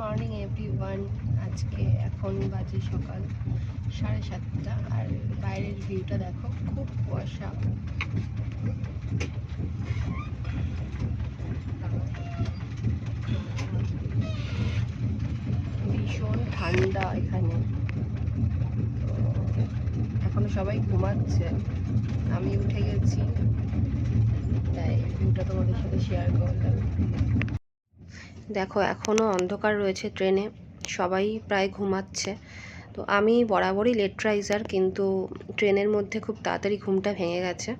Morning every one আজকে এখন বাজে সকাল সাড়ে সাতটা, আর বাইরের ভিউটা দেখো, খুব কুয়াশা। ভীষণ ঠান্ডা এখানে। এখনও সবাই ঘুমাচ্ছে। আমি উঠে গেছি, তাই ভিউটা তোমাদের সাথে শেয়ার করলাম। দেখো এখনও অন্ধকার রয়েছে ট্রেনে। সবাই প্রায় ঘুমাচ্ছে। তো আমি বরাবরই লেট রাইজার কিন্তু ট্রেনের মধ্যে খুব তাড়াতাড়ি ঘুমটা ভেঙে গেছে।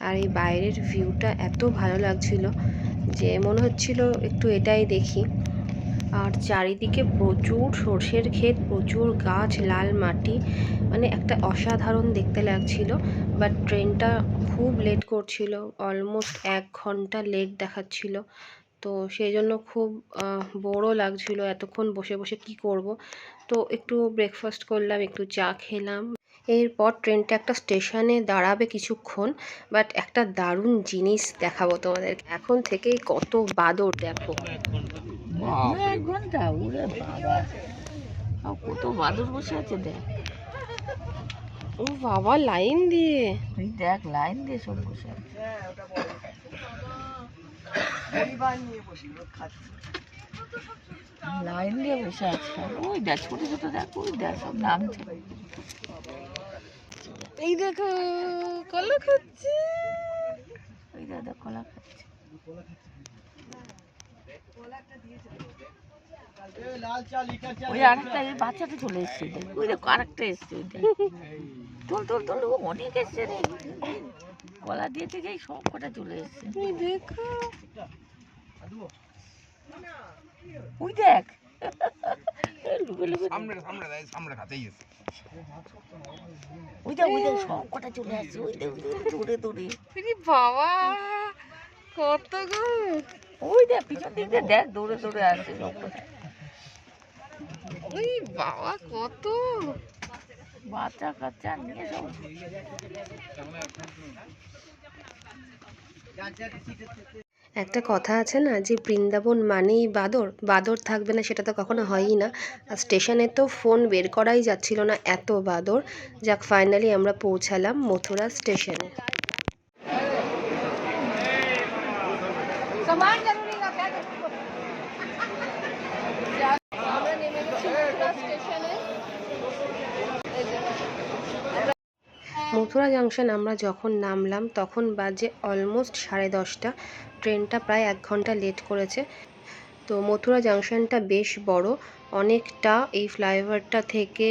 আর এই বাইরের ভিউটা এত ভালো লাগছিল যে মনে হচ্ছিল একটু এটাই দেখি। আর চারিদিকে প্রচুর সর্ষের ক্ষেত, প্রচুর গাছ, লাল মাটি মানে একটা অসাধারণ দেখতে লাগছিল। বাট ট্রেনটা খুব লেট করছিল অলমোস্ট এক ঘণ্টা লেট দেখাচ্ছিল। তো সেই জন্য খুব বোরও লাগছিল এতক্ষণ বসে বসে কি করব। তো একটু ব্রেকফাস্ট করলাম একটু চা খেলাম। এরপর ট্রেনটা একটা স্টেশনে দাঁড়াবে কিছুক্ষণ বাট একটা দারুণ জিনিস দেখাবো তোমাদের এখন থেকেই কত বাদর দেখো। কত বাদর বসে আছে দেখ। ও বাবা লাইন দিয়ে। দেখ লাইন দিয়ে সব বসে আছে। লাইন দিয়ে বসে আছে। ওই দেখ ছোট ছোট দেখ ওই দেখ সব নামছে। এই দেখো কলা খাচ্ছে। ওই দাদা কলা খাচ্ছে। ওই আরেকটা এই বাচ্চাটা চলে এসছে ওই দেখো আরেকটা এসছে ওই দেখ। তোল তোল তোল ও অনেক এসছে রে। কলা দিয়ে যে সব কটা চলে এসছে। দেখো। ওই দেখ। লুকে লুকে সামনে সামনে দেয় সামনে খাতেই আছে। ওই দেখ ওই দেখ সব কটা চলে আসছে ওই দেখ ওই দেখ দূরে দূরে। বাবা কত গো। ওই দেখ পিছন দিক দিয়ে দেখ দৌড়ে দৌড়ে আসছে সব কটা। ওই বাবা কত। বাচ্চা কাচ্চা নিয়ে সব। একটা কথা আছে না যে বৃন্দাবন মানেই বাদর। বাদর থাকবে না সেটা তো কখনো হয়ই না। আর স্টেশনে তো ফোন বের করাই যাচ্ছিল না এত বাদর। যাক ফাইনালি আমরা পৌঁছালাম মথুরা স্টেশনে। আমরা নেমে গেছি মথুরা স্টেশনে মথুরা জাংশন আমরা যখন নামলাম, তখন বাজে অলমোস্ট সাড়ে দশটা। ট্রেনটা প্রায় এক ঘণ্টা লেট করেছে। তো মথুরা জাংশনটা বেশ বড়। অনেকটা এই ফ্লাইওভারটা থেকে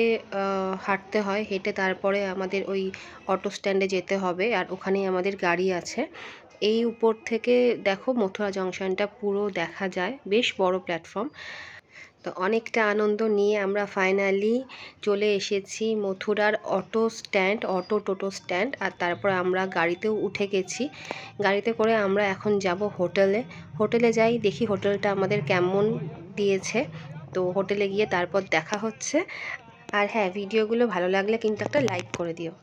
হাঁটতে হয়, হেঁটে তারপরে আমাদের ওই অটো স্ট্যান্ডে যেতে হবে আর ওখানেই আমাদের গাড়ি আছে। এই উপর থেকে দেখো মথুরা জংশনটা পুরো দেখা যায়। বেশ বড় প্ল্যাটফর্ম। তো অনেকটা আনন্দ নিয়ে আমরা ফাইনালি চলে এসেছি মথুরার auto stand auto toto stand আর তারপর আমরা গাড়িতেও উঠে গেছি। গাড়িতে করে আমরা এখন যাব হোটেলে। হোটেলে যাই, দেখি হোটেলটা আমাদের কেমন দিয়েছে। তো হোটেলে গিয়ে তারপর দেখা হচ্ছে। আর হ্যাঁ ভিডিওগুলো ভালো লাগলে কিন্তু একটা লাইক করে দিও।